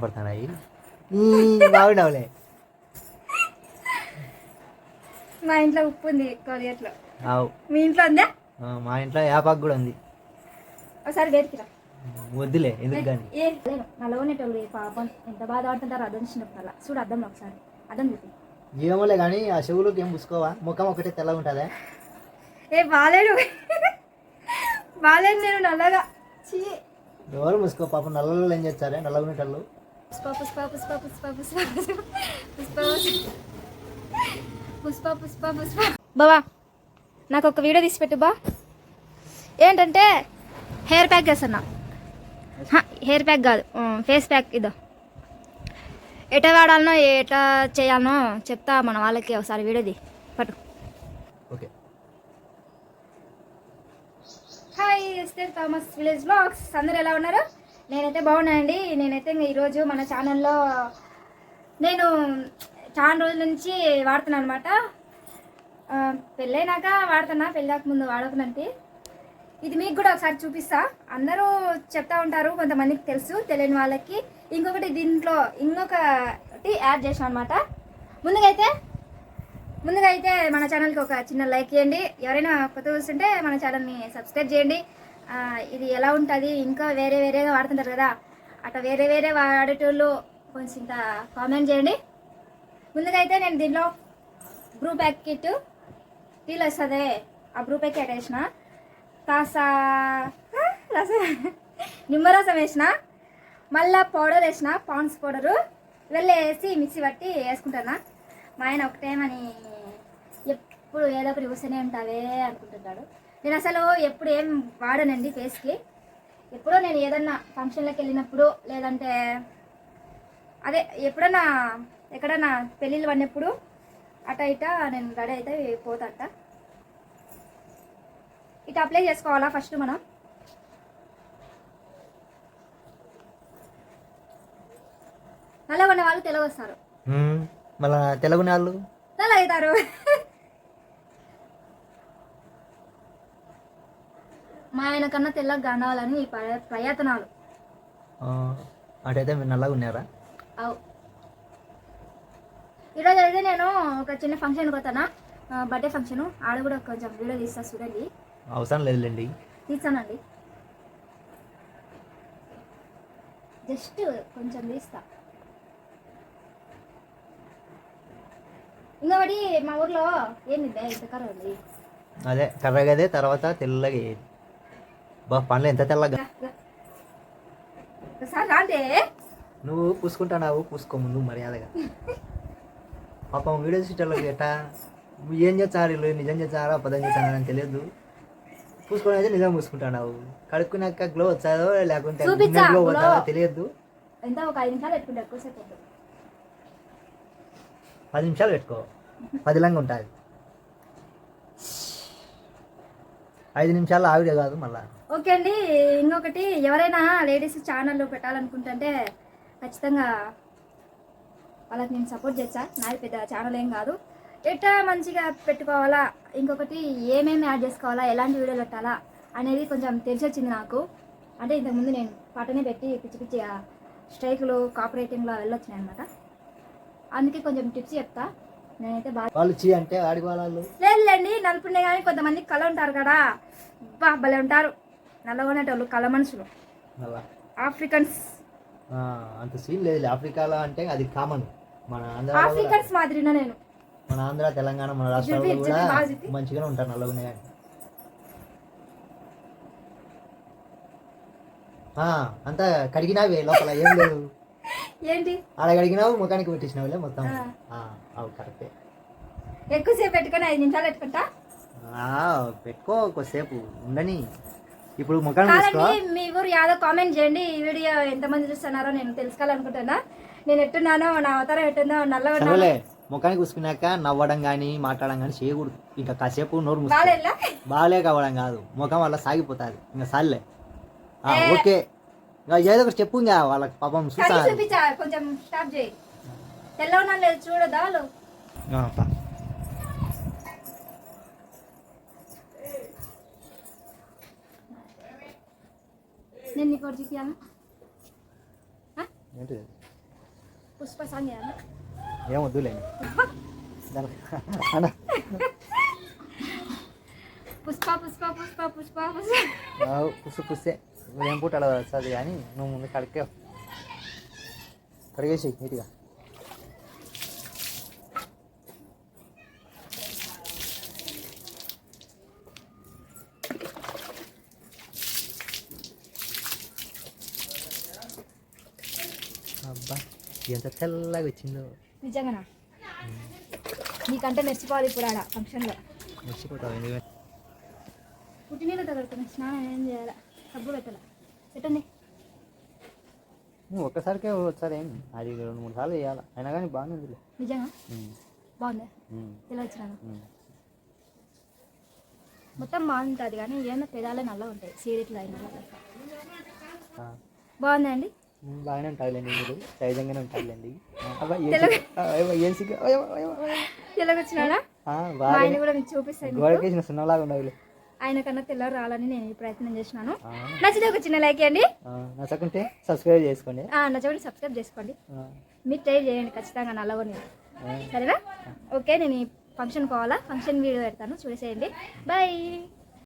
పడుతున్నాయి బాగుండవులే మా ఇంట్లో ఉప్పు ఉంది కొలియట్లో ఆవు. మీ ఇంట్లో ఉందా? ఆ, మా ఇంట్లో యాపాకు కూడా ఉంది. ఒకసారి వేడికిరా వద్దులే ఎందుకు కానీ? ఏ నల్లగొనేటోళ్ళు పాపం ఎంత బాధపడుతుంటారో అర్థం చిన్నప్పుడల్లా చూడు అర్థంలో ఒకసారి. అర్థం చూపి ఏమోలే కానీ ఆ చెవులకు ఏం పూసుకోవా ముఖం ఒకటే తెల్లగా ఉంటుందా? ఏ బాలేడు. బాలేడు నేను నల్లగా. చీ ఎవరు మూసుకో? పాపం నల్లలు ఏం చేస్తారే? నల్లగా ఉండేటళ్ళు. పుష్ప పుష్ప పుష్ప పుష్ప పుష్ప పుష్ప పుష్ప పుష్ప పుష్ప బావా నాకు ఒక వీడియో తీసి పెట్టు బా. ఏంటంటే హెయిర్ ప్యాక్ చేస్తున్నా. హ, హెయిర్ ప్యాక్ కాదు ఫేస్ ప్యాక్ ఇదో. ఎట్లా వాడాలనో ఎట్లా చేయాలనో చెప్తా మన వాళ్ళకి ఒకసారి వీడియోది పట్టు. Okay. Hi Esther Thomas village blogs అందరు ఎలా ఉన్నారు? నేనైతే బాగున్నానండి. నేనైతే ఇంక ఈరోజు మన ఛానల్లో నేను చాలా రోజుల నుంచి వాడుతున్నాను అనమాట పెళ్ళైనాక వాడుతున్నా పెళ్ళాక ముందు వాడకునంటే ఇది మీకు కూడా ఒకసారి చూపిస్తా. అందరూ చెప్తా ఉంటారు కొంతమందికి తెలుసు తెలియని వాళ్ళకి. ఇంకొకటి దీంట్లో ఇంకొకటి యాడ్ చేసాను అనమాట ముందుగా అయితే ముందుగా అయితే మన ఛానల్కి ఒక చిన్న లైక్ చేయండి. ఎవరైనా కొత్త చూస్తుంటే మన ఛానల్ని సబ్స్క్రైబ్ చేయండి. ఇది ఎలా ఉంటుంది? ఇంకా వేరే వేరేగా వాడుతుంటారు కదా. అట్లా వేరే వేరే వాడేటోళ్ళు కొంచెం ఇంత కామెంట్ చేయండి. ముందుగా అయితే నేను దీనిలో బ్రూ ప్యాకెట్ టీలు వస్తుంది. ఆ బ్రూ ప్యాకెట్ వేసిన కాస్త రసం నిమ్మరసం వేసిన. మళ్ళా పౌడర్ వేసిన. పాన్స్ పౌడరు వెళ్ళి వేసి మిక్సీ పట్టి వేసుకుంటానా మా ఆయన ఒకటేమని ఎప్పుడు ఏదో ఒకటి చూస్తూనే ఉంటావే అనుకుంటున్నాడు. నేను అసలు ఎప్పుడు ఏం వాడనండి ఫేస్కి. ఎప్పుడో నేను ఏదన్నా ఫంక్షన్లకు వెళ్ళినప్పుడు లేదంటే అదే ఎప్పుడన్నా ఎక్కడన్నా పెళ్ళిళ్ళు పడినప్పుడు అట ఇట నేను రెడీ అయితే పోతాట. ఇటు అప్లై చేసుకోవాలా ఫస్ట్ మనం? నల్ల ఉన్న వాళ్ళు తెలుగు వస్తారు. మళ్ళా తెలుగు నాళ్ళు? నల్ల అవుతారు మా ఆయన కన్నా తెల్లగా కావాలని ఈ ప్ర- ప్రయత్నాలు. అటైతే మీరు నల్లగా ఉన్నారా? అవు. ఈరోజు అయితే నేను ఒక చిన్న ఫంక్షన్కి పోతానా బర్త్డే ఫంక్షన్. ఆడ కూడా కొంచెం వీడియో తీస్తా చూడండి. అవసరం లేదులేండి. తీస్తానండి. జస్ట్ కొంచెం తీస్తా. ఇంకొకటి మా ఊర్లో ఏంది ఇంత కర్ర ఉంది. అదే కర్రగదే తర్వాత తెల్లగా అయ్యేది బా పండ్లు ఎంత తెల్లగా? నువ్వు పూసుకుంటున్నావు పూసుకో ముందు మర్యాదగా. పాపం వీడియో షీటర్లకు ఎట్టా? నువ్వు ఏం చేస్తారు వీళ్ళు? నిజం చేస్తారా? అబద్ధం చేస్తారా అని తెలియదు. పూసుకొని అయితే నిజం పూసుకుంటున్నావు. కడుక్కున్నాక గ్లో వచ్చాదో లేకుంటే గ్లో. వచ్చాదో తెలియదు. ఎంత? ఒక ఐదు నిమిషాలు పెట్టుకుంటే ఎక్కువసేపు వద్దు. పది నిమిషాలు పెట్టుకో. పదిలంగా ఉంటుంది. ఐదు నిమిషాలు ఆవిడే కాదు మళ్ళా. ఓకే అండి ఇంకొకటి ఎవరైనా లేడీస్ ఛానల్ పెట్టాలనుకుంటుంటే ఖచ్చితంగా వాళ్ళకి నేను సపోర్ట్ చేస్తా. నాది పెద్ద ఛానల్ ఏం కాదు. ఎట్లా మంచిగా పెట్టుకోవాలా? ఇంకొకటి ఏమేమి యాడ్ చేసుకోవాలా? ఎలాంటి వీడియోలు పెట్టాలా? అనేది కొంచెం తెలిసి వచ్చింది నాకు. అంటే ఇంతకుముందు నేను పాటనే పెట్టి పిచ్చి పిచ్చి స్ట్రైకులు కాపరేటింగ్లో వెళ్ళొచ్చినాయి అనమాట. అందుకే కొంచెం టిప్స్ చెప్తా. నేనైతే బాగా వాళ్ళు చీ అంటే ఆడి వాళ్ళు లేదులేండి నలుపుండే కానీ కొంతమంది కళ ఉంటారు కదా. బా భలే ఉంటారు. నల్లగొనేటోళ్ళు కళ మనుషులు. ఆఫ్రికన్స్. ఆ, అంత సీన్ లేదు ఆఫ్రికాలో అంటే అది కామన్ మన ఆంధ్ర ఆఫ్రికన్స్ మాదిరినా నేను. మన ఆంధ్ర తెలంగాణ మన రాష్ట్రాల్లో కూడా. మంచిగానే ఉంటారు నల్లగునే కానీ అంతా కడిగినావే లోపల. ఏం లేదు. ఏంటి? ఆడ కడిగినావు ముఖానికి పెట్టించినావులే మొత్తం. కరెక్టే. ఎక్కువసేపు పెట్టుకొని ఐదు నిమిషాలు పెట్టుకుంటా? ఆ, పెట్టుకో కొద్దిసేపు ఉండని. ఇప్పుడు మీ ఊరు యాదో కామెంట్ చేయండి. ఈ వీడియో ఎంతమంది చూస్తున్నారో నేను తెలుసుకోవాలనుకుంటున్నా. నేను ఎట్టున్నానో నా అవతారం ఎట్టుందో నల్లగా ముఖానికి కూసుకున్నాక నవ్వడం కానీ మాట్లాడడం కానీ చేయకూడదు. ఇంకా కాసేపు నోరు బాగాలే కావడం కాదు. ముఖం వల్ల సాగిపోతుంది. ఇంకా సార్లే. ఓకే. ఇంకా ఏదో ఒకటి చెప్పు ఇంకా వాళ్ళకి పాపం చూపించా? కొంచెం స్టాప్ చేయి. తెల్ల ఉన్నాను లేదు చూడదా వాళ్ళు? నేను నీకు ఒకటి చూపించాలా ఏంటిది పుష్ప సాంగ్ ఏం అన్న. పుష్ప పుష్ప పుష్ప పుష్ప పుష్ప. పుస్సే ఏం పూట అలా వస్తుంది కానీ నువ్వు ముందు కడిగే కడిగేసి నీట్గా అబ్బా ఎంత తెల్లగా వచ్చిందో. నిజంగానా? నీకంటే మెచ్చిపోవాలి ఇప్పుడు ఆడ ఫంక్షన్లో. మర్చిపోతావు ఎందుకంటే పుట్టినీళ్ళు తగలుతుంది స్నానం ఏం చేయాలి? సబ్బు పెట్టాలి? పెట్టండి. నువ్వు ఒక్కసారికే ఒకసారి ఏం? అది రెండు మూడు సార్లు చేయాలి? అయినా కానీ బాగానే ఉందిలే. నిజంగా? బాగుంది? ఇలా వచ్చినాను. మొత్తం బాగుంటుంది కానీ ఏమన్నా పెదాలే నల్ల ఉంటాయి. సీరియట్లు అయిన బాగుందా ఉమ్, బాగానే ఉంటారులేండి మీరు సహజంగానే ఉంటారులేండి. గోడకేసిన సున్నలాగా ఉండవులే ఆయన కన్నా తెల్లగా రావాలని నేను ప్రయత్నం చేసినాను నచ్చితే ఒక చిన్న లైక్ అండి నచ్చకుంటే సబ్స్క్రైబ్ చేసుకోండి. నచ్చబడి సబ్స్క్రైబ్ చేసుకోండి. మీరు ట్రై చేయండి ఖచ్చితంగా నల్లగొని. సరేనా? ఓకే నేను ఫంక్షన్ పోవాలా? ఫంక్షన్ వీడియో పెడతాను. చూసేయండి బాయ్.